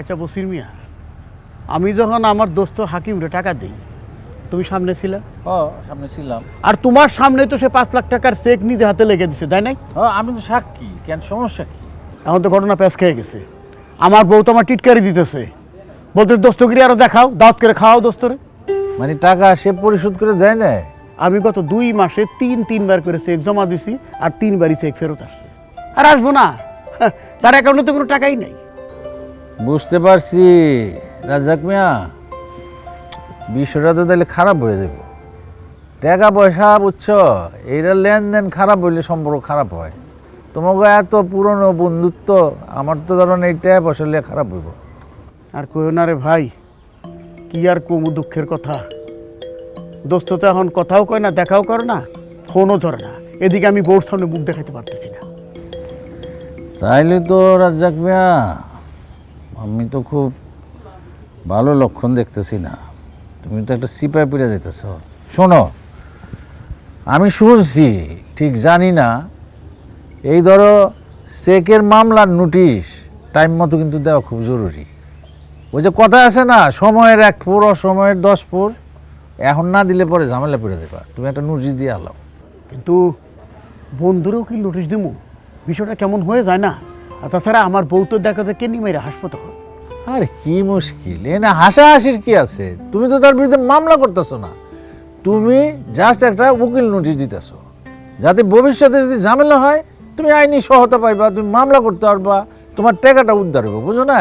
আচ্ছা বসির মিয়া আমি যখন আমার দোস্ত হাকিমরে টাকা দিই তুমি সামনে ছিলে? ও সামনে ছিলাম। আর তোমার সামনে তো সে পাঁচ লাখ টাকার চেক নিজে হাতে লেগে দিছে তাই নাই? ও আমি তো সাক্ষী কেন সমস্যা কি? এখন তো ঘটনা প্যাঁচ খেয়ে গেছে। আমার বউ তো আমার টিটকারি দিতেছে। বলতে দোস্তগিরি আরও দেখাও দাওয়াত করে খাওয়াও দোস্তরে। মানে টাকা সে পরিশোধ করে দেয় না আমি গত দুই মাসে তিন তিনবার করে চেক জমা দিছি আর তিনবারই চেক ফেরত আসছে। আর আসব না। হ্যাঁ, তার অ্যাকাউন্টে তো কোনো টাকাই নাই। বুঝতে পারছি। রাজাক মিয়া বিষয়টা তো তাহলে খারাপ হয়ে যাব। টাকা পয়সা বুঝছ এইটা লেনদেন খারাপ হইলে সম্পর্ক খারাপ হয়। তোমাকে এত পুরনো বন্ধুত্ব আমার তো ধরুন এই টাকা পয়সা খারাপ হইব। আর কইও না রে ভাই কি আর কমু দুঃখের কথা। দোস্ত তো এখন কথাও কয় না দেখাও করে না ফোনও ধরে না। এদিকে আমি বউর সামনে মুখ দেখাতে পারতেছি না। তাইলে তো রাজ্জাক মিয়া আমি তো খুব ভালো লক্ষণ দেখতেছি না। তুমি তো একটা সিপাই পিড়ে যেতেছ শোনো, আমি শুনছি, ঠিক জানি না, এই ধরো চেকের মামলার নোটিশ টাইম মতো কিন্তু দেওয়া খুব জরুরি। ওই যে কথা আছে না, সময়ের এক পুর, অসময়ের দশ পুর, এখন না দিলে পরে ঝামেলা পড়ে যাবা তুমি একটা নোটিশ দিয়ে আলাও কিন্তু বন্ধুরও কি নোটিশ দিমু? বিষয়টা কেমন হয়ে যায় না? আর তাছাড়া আমার বউ তো দেখা দেখে নি মেরে হাসপাতাল আরে কি মুশকিল। এ না হাসাহাসির কি আছে? তুমি তো তার বিরুদ্ধে মামলা করতেছো না। তুমি জাস্ট একটা উকিল নোটিশ দিতেছো। যাতে ভবিষ্যতে যদি ঝামেলা হয় তুমি আইনি সহায়তা পাইবা তুমি মামলা করতে পারবা তোমার টাকাটা উদ্ধার হবে বুঝো না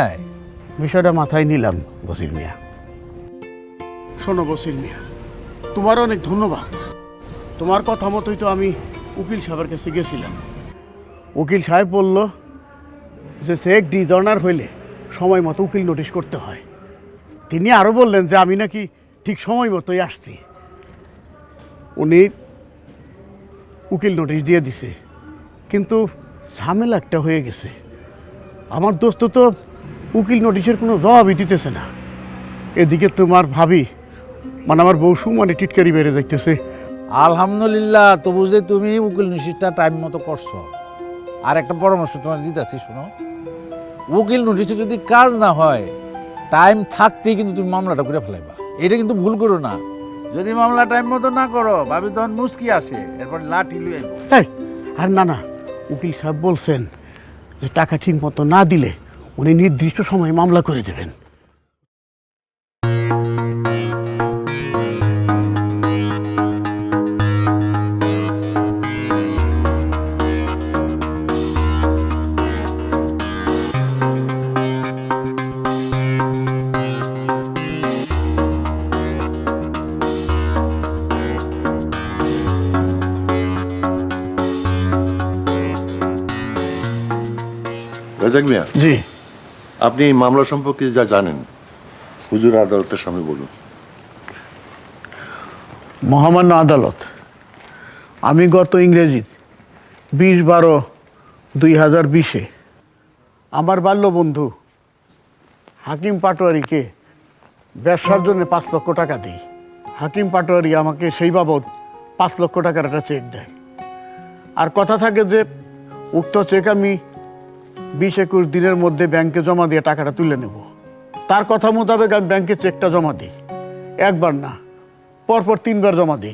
বিষয়টা মাথায় নিলাম বসির মিয়া। শোনো বসির মিয়া তোমার অনেক ধন্যবাদ। তোমার কথা মতোই তো আমি উকিল সাহেবের কাছে গেছিলাম। উকিল সাহেব বলল যে চেক ডিজর্নার হইলে সময় মতো উকিল নোটিশ করতে হয়। তিনি আরও বললেন যে আমি নাকি ঠিক সময় মতোই আসছি। উনি উকিল নোটিশ দিয়ে দিছে। কিন্তু ঝামেলা একটা হয়ে গেছে। আমার দোস্ত তো উকিল নোটিশের কোনো জবাবই দিতেছে না। এদিকে তোমার ভাবি মানে আমার বউ মানে টিটকারি বেড়ে দেখতেছে। আলহামদুলিল্লাহ, তবু যে তুমি উকিল নোটিশটা টাইম মতো করছ। আর একটা পরামর্শ তোমার দিতেছি, শোনো। উকিল নোটিশে যদি কাজ না হয় টাইম থাকতেই কিন্তু তুমি মামলাটা করে ফেলাইবা। এটা কিন্তু ভুল করো না। যদি মামলা টাইম মতো না করো, ভাবি তখন মুশকি আসে, এরপর লাঠি লুয়ে আর না না, উকিল সাহেব বলছেন যে টাকা ঠিক মতো না দিলে উনি নির্দিষ্ট সময়ে মামলা করে দেবেন। রাজাক মিয়া? জি। আপনি এই মামলা সম্পর্কে যা জানেন হুজুর আদালতের সামনে বলুন। মহামান্য আদালত আমি গত ইংরেজি বিশ বারো দুই হাজার বিশে আমার বাল্য বন্ধু হাকিম পাটোয়ারিকে ব্যবসার জন্য পাঁচ লক্ষ টাকা দিই। হাকিম পাটোয়ারি আমাকে সেই বাবদ পাঁচ লক্ষ টাকার একটা চেক দেয়। আর কথা থাকে যে উক্ত চেক আমি বিশ একুশ দিনের মধ্যে ব্যাংকে জমা দিয়ে টাকাটা তুলে নেব। তার কথা মোতাবেক আমি ব্যাংকে চেকটা জমা দিই। একবার না, পরপর তিনবার জমা দিই।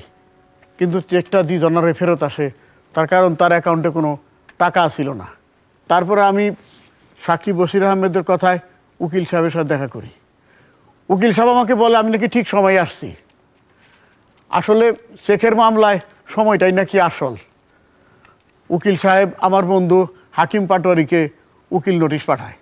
কিন্তু চেকটা দি জনারে ফেরত আসে, তার কারণ তার অ্যাকাউন্টে কোনো টাকা ছিল না। তারপরে আমি সাক্ষী বসির আহমেদের কথায় উকিল সাহেবের সাথে দেখা করি। উকিল সাহেব আমাকে বলে, আমি নাকি ঠিক সময়ে আসছি। আসলে চেকের মামলায় সময়টাই নাকি আসল। উকিল সাহেব, আমার বন্ধু হাকিম পাটোয়ারিকে উকিল নোটিশ পাঠায়।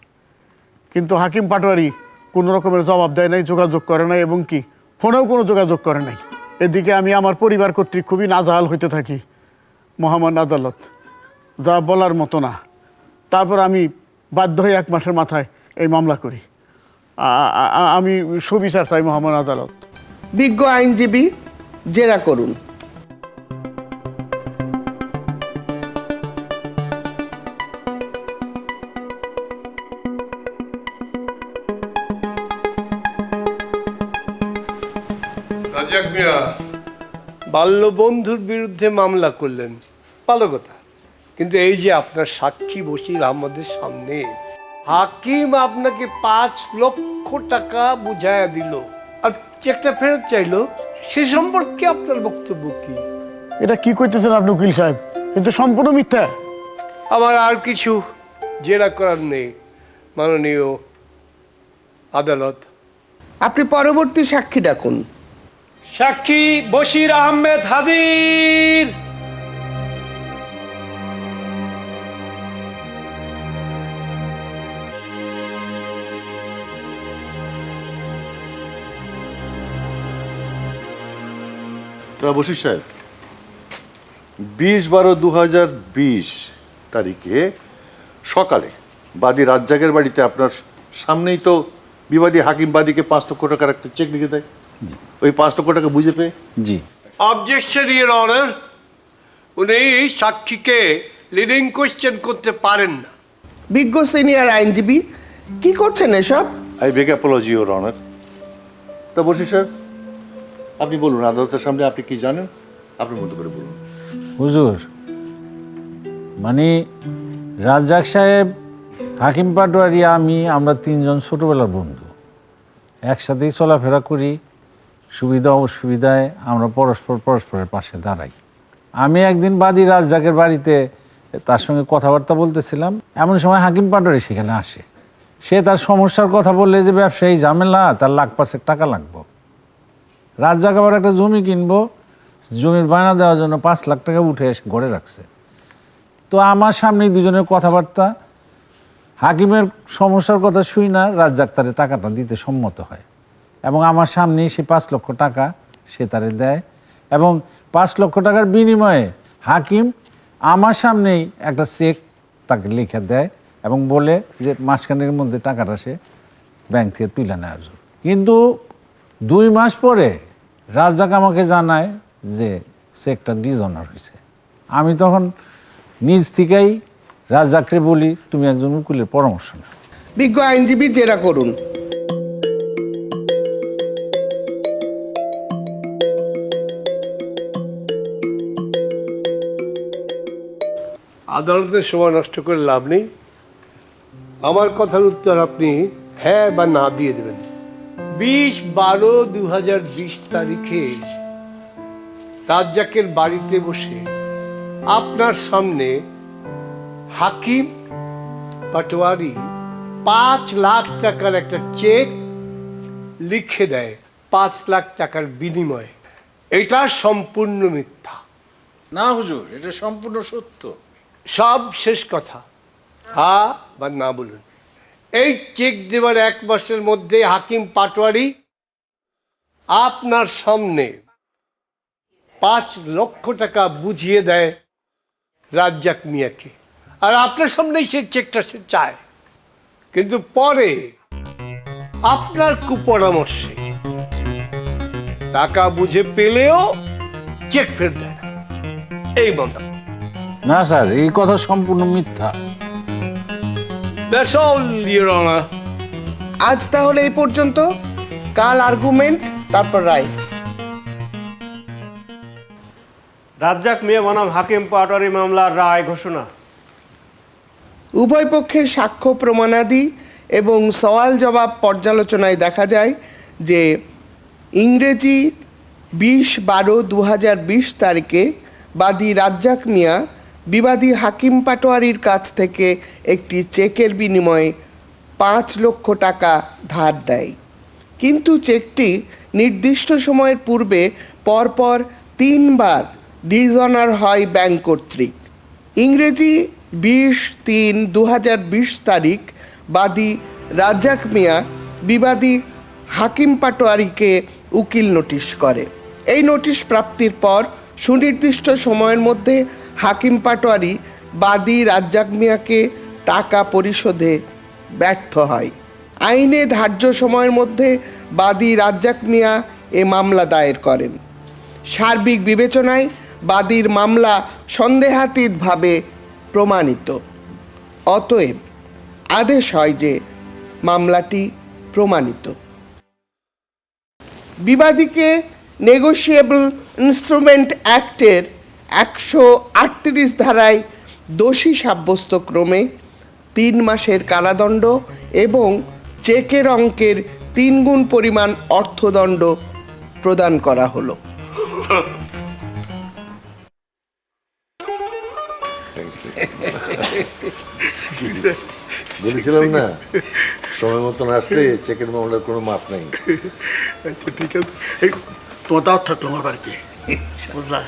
কিন্তু হাকিম পাটোয়ারি কোনো রকমের জবাব দেয় নাই, যোগাযোগ করে নাই এবং কি, ফোনেও কোনো যোগাযোগ করে নাই। এদিকে আমি আমার পরিবার কর্তৃক খুবই নাজাহাল হইতে থাকি, মহামান্য আদালত। যা বলার মতো না। তারপর আমি বাধ্য হয়ে এক মাসের মাথায় এই মামলা করি। আমি সুবিচার চাই মহামান্য আদালত। বিজ্ঞ আইনজীবী, জেরা করুন। বাল্য বন্ধুর বিরুদ্ধে মামলা করলেন। ভালো কথা কিন্তু এই যে আপনার সাক্ষী বসির আমাদের সামনে হাকিম আপনাকে পাঁচ লক্ষ টাকা বুঝাইয়া দিল। আর চেকটা ফেরত চাইলো সে সম্পর্কে আপনার বক্তব্য কি? এটা কি করতেছেন আপনি উকিল সাহেব? এটা সম্পূর্ণ মিথ্যা। আমার আর কিছু জেরা করার নেই। মাননীয় আদালত। আপনি পরবর্তী সাক্ষী ডাকুন। সাক্ষী বশির আহমেদ হাজির। তা বসির সাহেব, বিশ বারো দু হাজার বিশ তারিখে সকালে বাদী রাজ্জাকের বাড়িতে আপনার সামনেই তো বিবাদী হাকিম বাদীকে পাঁচ লক্ষ টাকার একটা চেক লিখে দেয়। ওই পাঁচ লক্ষ টাকা বুঝে পেয়ে? জি। অবজেকশন ইয়ের অনার উনি সাক্ষীকে লিডিং কোয়েশ্চেন করতে পারেন না। বিজ্ঞ সিনিয়র আইনজীবী কি করছেন এসব? I beg apology your honour তা বসির স্যার আপনি বলুন আদালতের সামনে আপনি কি জানেন? আপনার মতো করে বলুন। হুজুর মানে রাজ্জাক সাহেব হাকিম পাটোয়ারি আমি আমরা তিনজন ছোটবেলার বন্ধু। একসাথেই চলাফেরা করি সুবিধা অসুবিধায় আমরা পরস্পর পরস্পরের পাশে দাঁড়াই। আমি একদিন বাদী রাজ্জাকের বাড়িতে তার সঙ্গে কথাবার্তা বলতেছিলাম। এমন সময় হাকিম পাটোয়ারি সেখানে আসে। সে তার সমস্যার কথা বললে যে ব্যবসায়ী ঝামেলা, তার লাখ পাঁচেক টাকা লাগবে। রাজ্জাক আবার একটা জমি কিনবো, জমির বায়না দেওয়ার জন্য পাঁচ লাখ টাকা উঠে এসে গড়ে রাখছে। তো আমার সামনেই দুজনের কথাবার্তা। হাকিমের সমস্যার কথা শুই না, রাজ্জাক তারে টাকাটা দিতে সম্মত হয়। এবং আমার সামনেই সে পাঁচ লক্ষ টাকা সে তারে দেয়। এবং পাঁচ লক্ষ টাকার বিনিময়ে হাকিম আমার সামনেই একটা চেক তাকে লিখে দেয় এবং বলে যে মাসখানের মধ্যে টাকাটা সে ব্যাংক থেকে তুলে নেওয়ার জন্য। কিন্তু দুই মাস পরে রাজ্জাক আমাকে জানায় যে চেকটা ডিজনার হয়েছে। আমি তখন নিজ থেকেই রাজ্জাকরে বলি, তুমি একজন উকিলের পরামর্শ নাও। বিজ্ঞ আইনজীবী জেরা করুন। আদালতের সময় নষ্ট করে লাভ নেই। আমার কথার উত্তর আপনি হ্যাঁ বা না দিয়ে দেবেন। বিশ বারো দু হাজার বিশ তারিখে রাজ্জাকের বাড়িতে বসে আপনার সামনে হাকিম পাটোয়ারি পাঁচ লাখ টাকার একটা চেক লিখে দেয় পাঁচ লাখ টাকার বিনিময়ে। এটা সম্পূর্ণ মিথ্যা। না হুজুর এটা সম্পূর্ণ সত্য। সব শেষ কথা। হা বা না বলুন। এই চেক দেওয়ার এক মাসের মধ্যে হাকিম পাটোয়ারি আপনার সামনে পাঁচ লক্ষ টাকা বুঝিয়ে দেয় রাজ্জাক মিয়াকে। আর আপনার সামনেই সে চেকটা সে চায়। কিন্তু পরে আপনার কুপরামর্শে টাকা বুঝে পেলেও চেক ফেরত দেয় এই মন্ত্র না স্যার এই কথা সম্পূর্ণ মিথ্যা. আজ তাহলে এই পর্যন্ত। কাল আর্গুমেন্ট তারপর রায়। রাজ্জাক মিয়া বনাম হাকিম পাটোয়ারি মামলার রায় ঘোষণা। উভয় পক্ষের সাক্ষ্য প্রমাণাদি এবং সওয়াল জবাব পর্যালোচনায় দেখা যায় যে ইংরেজি বিশ বারো দু হাজার বিশ তারিখে বাদী রাজ্জাক মিয়া বিবাদী হাকিম পাটোয়ারির কাছ থেকে একটি চেকের বিনিময়ে পাঁচ লক্ষ টাকা ধার দেয়। কিন্তু চেকটি নির্দিষ্ট সময়ের পূর্বে পরপর তিনবার ডিজনার হয় ব্যাংক কর্তৃক। ইংরেজি বিশ তিন দু তারিখ বাদী রাজ্জাক মিয়া বিবাদী হাকিম পাটোয়ারিকে উকিল নোটিশ করে। এই নোটিশ প্রাপ্তির পর সুনির্দিষ্ট সময়ের মধ্যে হাকিম পাটোয়ারি বাদী রাজ্জাক মিয়াকে টাকা পরিশোধে ব্যর্থ হয়। আইনে ধার্য সময়ের মধ্যে বাদী রাজ্জাক মিয়া এ মামলা দায়ের করেন। সার্বিক বিবেচনায় বাদীর মামলা সন্দেহাতীতভাবে প্রমাণিত। অতএব আদেশ হয় যে মামলাটি প্রমাণিত। বিবাদীকে নেগোশিয়েবল ইনস্ট্রুমেন্ট অ্যাক্টের একশো আটত্রিশ ধারায় দোষী সাব্যস্ত ক্রমে তিন মাসের কারাদণ্ড এবং চেকের অঙ্কের তিন গুণ পরিমাণ অর্থদণ্ড প্রদান করা হলো। বলেছিলাম না সময় মতন আসলে চেকের মামলার কোনো মাপ নাই। ঠিক আছে। তোমার দাওয়াত থাকল আমার বাড়িতে। বুঝলা?